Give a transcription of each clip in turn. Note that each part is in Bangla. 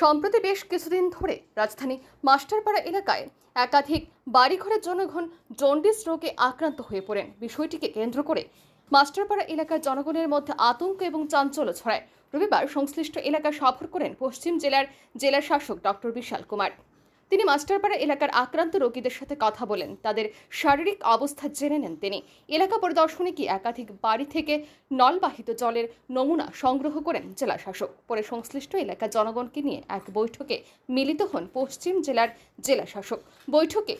সম্প্রতি বেশ কিছুদিন ধরে রাজধানী মাস্টারপাড়া এলাকায় একাধিক বাড়িঘরের জনগণ জন্ডিস রোগে আক্রান্ত হয়ে পড়েন। বিষয়টিকে কেন্দ্র করে মাস্টারপাড়া এলাকার জনগণের মধ্যে আতঙ্ক এবং চাঞ্চল্য ছড়ায়। রবিবার সংশ্লিষ্ট এলাকা সফর করেন পশ্চিম জেলার জেলা শাসক ডক্টর বিশাল কুমার। তিনি মাস্টারপাড়া এলাকার আক্রান্ত রোগীদের সাথে কথা বলেন। তাদের শারীরিক অবস্থা জেনে নেন তিনি। এলাকা পরিদর্শনে কি একাধিক বাড়ি থেকে নলবাহিত জলের নমুনা সংগ্রহ করেন জেলা শাসক? পরে সংশ্লিষ্ট এলাকার জনগণকে নিয়ে এক বৈঠকে মিলিত হন পশ্চিম জেলার জেলা শাসক। বৈঠকে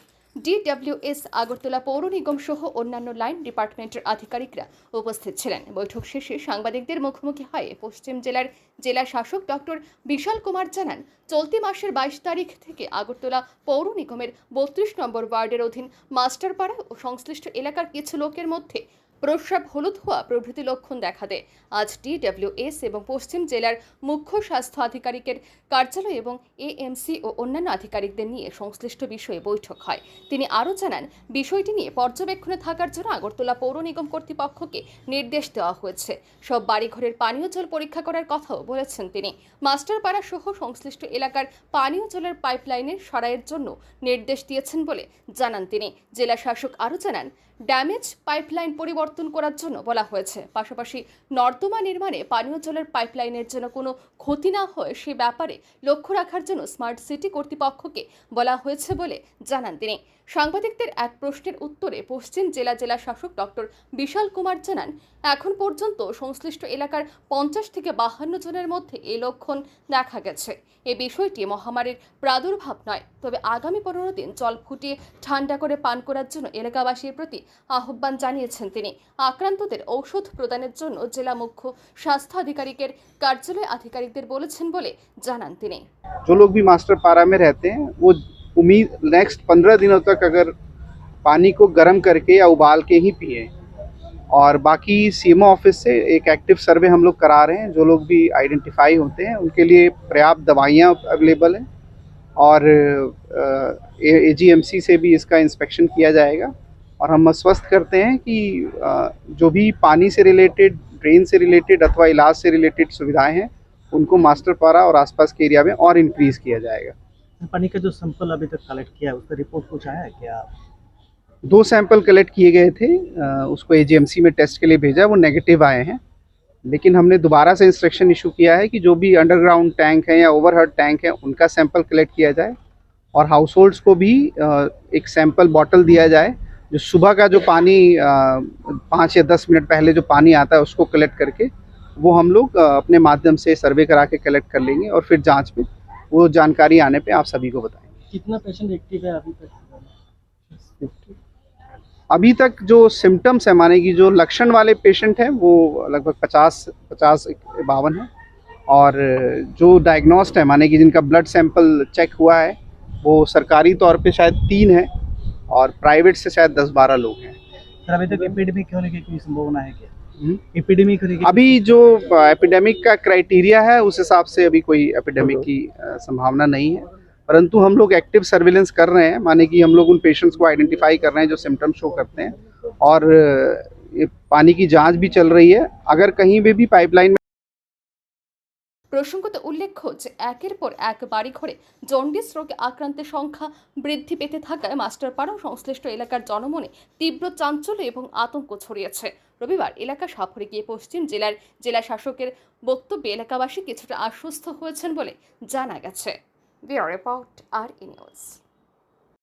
ডিডব্লিউএস আগরতলা পৌর নিগম সহ অন্যান্য লাইন ডিপার্টমেন্টের আধিকারিকরা উপস্থিত ছিলেন। বৈঠক শেষে সাংবাদিকদের মুখোমুখি হয়ে পশ্চিম জেলার জেলা শাসক ডক্টর বিশাল কুমার জানান, চলতি মাসের বাইশ তারিখ থেকে আগরতলা পৌর নিগমের বত্রিশ নম্বর ওয়ার্ডের অধীন মাস্টারপাড়া ও সংশ্লিষ্ট এলাকার কিছু লোকের মধ্যে প্রস্রাব হলুদ হওয়া প্রভৃতি লক্ষণ দেখা দেয়। আজ ডিডব্লিউএস এবং পশ্চিম জেলার মুখ্য স্বাস্থ্য আধিকারিকের কার্যালয় এবং এএমসি ও অন্যান্য আধিকারিকদের নিয়ে সংশ্লিষ্ট বিষয়ে বৈঠক হয়। তিনি আরও জানান, বিষয়টি নিয়ে পর্যবেক্ষণে থাকার জন্য আগরতলা পৌর নিগম কর্তৃপক্ষকে নির্দেশ দেওয়া হয়েছে। সব বাড়িঘরের পানীয় জল পরীক্ষা করার কথাও বলেছেন তিনি। মাস্টারপাড়া সহ সংশ্লিষ্ট এলাকার পানীয় জলের পাইপলাইনের সরাইয়ের জন্য নির্দেশ দিয়েছেন বলে জানান তিনি। জেলা শাসক আরও জানান, ড্যামেজ পাইপলাইন পরিবর্তন করার জন্য বলা হয়েছে। পাশাপাশি নর্দমা নির্মাণে পানীয় জলের পাইপলাইনের জন্য কোনো ক্ষতি না হয়, সে ব্যাপারে লক্ষ্য রাখার জন্য স্মার্ট সিটি কর্তৃপক্ষকে বলা হয়েছে বলে জানান তিনি। সাংবাদিকদের এক প্রশ্নের উত্তরে পশ্চিম জেলা জেলা শাসক ডক্টর বিশাল কুমার জানান, এখন পর্যন্ত সংশ্লিষ্ট এলাকার পঞ্চাশ থেকে বাহান্ন জনের মধ্যে এই লক্ষণ দেখা গেছে। এ বিষয়টি মহামারীর প্রাদুর্ভাব নয়। তবে আগামী পনেরো দিন জল ফুটিয়ে ঠান্ডা করে পান করার জন্য এলাকাবাসীর প্রতি আহ্বান জানিয়েছেন তিনি। আক্রান্তদের ঔষধ প্রদানের জন্য জেলা মুখ্য স্বাস্থ্য আধিকারিকের কার্যালয় আধিকারিকদের বলেছেন বলে জানান তিনি जो लोग भी मास्टर पारा में रहते हैं वो उम्मीद नेक्स्ट पंद्रह दिनों तक अगर पानी को गर्म करके या उबाल के ही पिए और बाकी सीएमओ ऑफिस से एक एक्टिव सर्वे हम लोग करा रहे हैं जो लोग भी आइडेंटिफाई होते हैं उनके लिए पर्याप्त दवाइयाँ अवेलेबल हैं और ए से भी इसका इंस्पेक्शन किया जाएगा और हम आश्वस्त करते हैं कि जो भी पानी से रिलेटेड ड्रेन से रिलेटेड अथवा इलाज से रिलेटेड सुविधाएँ हैं उनको मास्टर पारा और आसपास के एरिया में और इंक्रीज किया जाएगा। पानी का जो सैंपल अभी तक कलेक्ट किया है उसका रिपोर्ट कुछ आया है क्या? दो सैंपल कलेक्ट किए गए थे उसको एजीएमसी में टेस्ट के लिए भेजा वो नेगेटिव आए हैं। लेकिन हमने दोबारा से इंस्ट्रक्शन इशू किया है कि जो भी अंडरग्राउंड टैंक है या ओवरहेड टैंक है उनका सैंपल कलेक्ट किया जाए और हाउस होल्ड्स को भी एक सैंपल बॉटल दिया जाए जो सुबह का जो पानी पाँच या दस मिनट पहले जो पानी आता है उसको कलेक्ट करके वो हम लोग अपने माध्यम से सर्वे करा के कलेक्ट कर लेंगे और फिर जाँच में वो जानकारी आने पे आप सभी को बताएँगे। कितना पेशेंट एक्टिव है अभी तक? अभी तक जो सिम्टम्स है माने कि जो लक्षण वाले पेशेंट हैं वो लगभग 50 50 बावन है। और जो डायग्नोस्ट है माने कि जिनका ब्लड सैंपल चेक हुआ है वो सरकारी तौर पे शायद तीन है। और प्राइवेट से शायद 10-12 लोग हैं। सर अभी तक एपिडेमिक होने की कोई संभावना है क्या? हम्म। एपिडेमिक होने की अभी जो एपिडेमिक का क्राइटेरिया है उस हिसाब से अभी कोई एपिडेमिक की संभावना नहीं है। परंतु हम लोग एक्टिव सर्विलेंस कर रहे हैं माने कि हम लोग उन पेशेंट्स को आइडेंटिफाई कर रहे हैं जो सिम्टम्स शो करते हैं। और ये पानी की जाँच भी चल रही है। अगर कहीं पे भी पाइपलाइन প্রসঙ্গত উল্লেখ্য যে, একের পর এক বাড়ি ঘরে জন্ডিস রোগে আক্রান্তের সংখ্যা বৃদ্ধি পেতে থাকায় মাস্টারপাড়া সংশ্লিষ্ট এলাকার জনমনে তীব্র চাঞ্চল্য এবং আতঙ্ক ছড়িয়েছে। রবিবার এলাকা সফরে গিয়ে পশ্চিম জেলার জেলা শাসকের বক্তব্যে এলাকাবাসী কিছুটা আশ্বস্ত হয়েছেন বলে জানা গেছে। আর